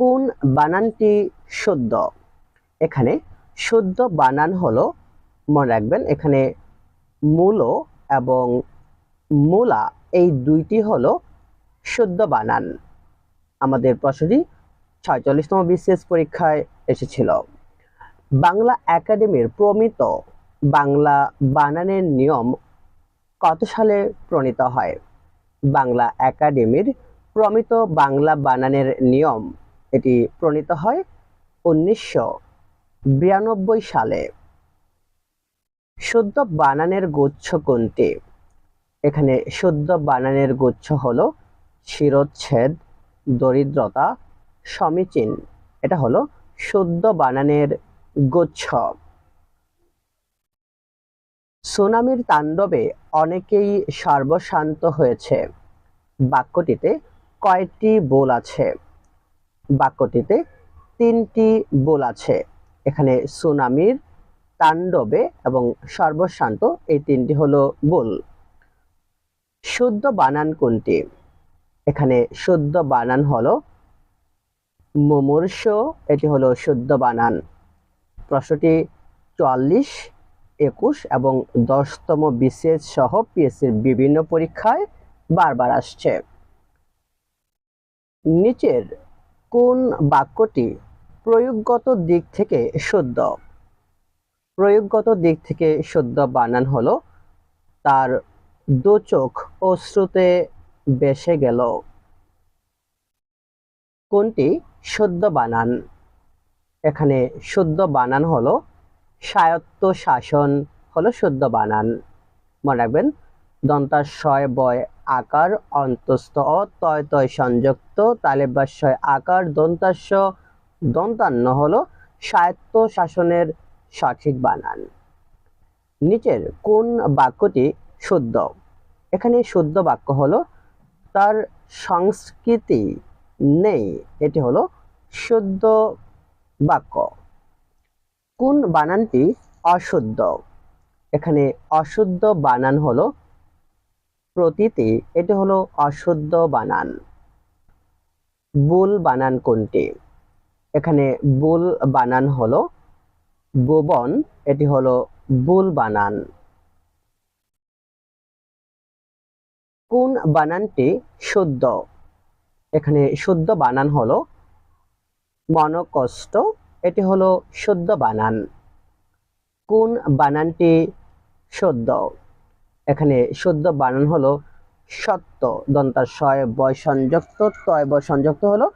কোন বানানটি শুদ্ধ এখানে শুদ্ধ বানান হলো, মনে রাখবেন, এখানে মূলো এবং মূলা, এই দুইটি হলো শুদ্ধ বানান। আমাদের প্রশ্নটি ছয়চল্লিশতম বিসিএস পরীক্ষায় এসেছিল। বাংলা একাডেমির প্রমিত বাংলা বানানের নিয়ম কত সালে প্রণীত হয়? বাংলা একাডেমির প্রমিত বাংলা বানানের নিয়ম এটি প্রণীত হয় উনিশশো বিরানব্বই সালে। শুদ্ধ বানানের গুচ্ছ কোনটি? এখানে শুদ্ধ বানানের গুচ্ছ হল শিরোচ্ছেদ, দরিদ্রতা, সমীচীন। এটা হলো শুদ্ধ বানানের গুচ্ছ। সুনামির তাণ্ডবে অনেকেই সর্বশান্ত হয়েছে। বাক্যটিতে কয়টি বোল আছে? বাক্যটিতে তিনটি বোল আছে। এখানে সুনামির তাণ্ডবে এবং সর্বশান্ত এই তিনটি হলো বোল। শুদ্ধ বানান কোনটি? এখানে শুদ্ধ বানান হলো মুমূর্ষ, এটি হলো শুদ্ধ বানান। প্রশ্নটি চুয়াল্লিশ, একুশ এবং দশতম বিসিএস সহ পিএসসির বিভিন্ন পরীক্ষায় বারবার আসছে। নিচের কোন বাক্যটি প্রয়োগগত দিক থেকে শুদ্ধ? প্রয়োগগত দিক থেকে শুদ্ধ বানান হলো, তার দু চোখ অশ্রুতে বেসে গেল। কোনটি শুদ্ধ বানান? এখানে শুদ্ধ বানান হলো, স্বায়ত্ত শাসন হলো শুদ্ধ বানান। মনে রাখবেন দন্তাশয় বয় আকার অন্তস্থ অ তয় তয় সংযুক্ত তালেবাশয় আকার দন্তাস্য, দন্তান্ন হল স্বায়ত্ত শাসনের সঠিক বানান। নিচের কোন বাক্যটি শুদ্ধ? এখানে শুদ্ধ বাক্য হলো, তার সংস্কৃতি নেই। এটি হলো শুদ্ধ বাক্য। কোন বানানটি অশুদ্ধ? এখানে অশুদ্ধ বানান হলো প্রতীতি, এটি হলো অশুদ্ধ বানান। বুল বানান কোনটি? এখানে বুল বানান হলো ভুবন এটি হলো বুল বানান। কোন বানানটি শুদ্ধ? এখানে শুদ্ধ বানান হলো মনকষ্ট, এটি হলো শুদ্ধ বানান। কোন বানানটি শুদ্ধ? এখানে শুদ্ধ বানান হলো সত্য দন্তাশয় বয় সংযুক্ত তয় বয় সংযুক্ত হলো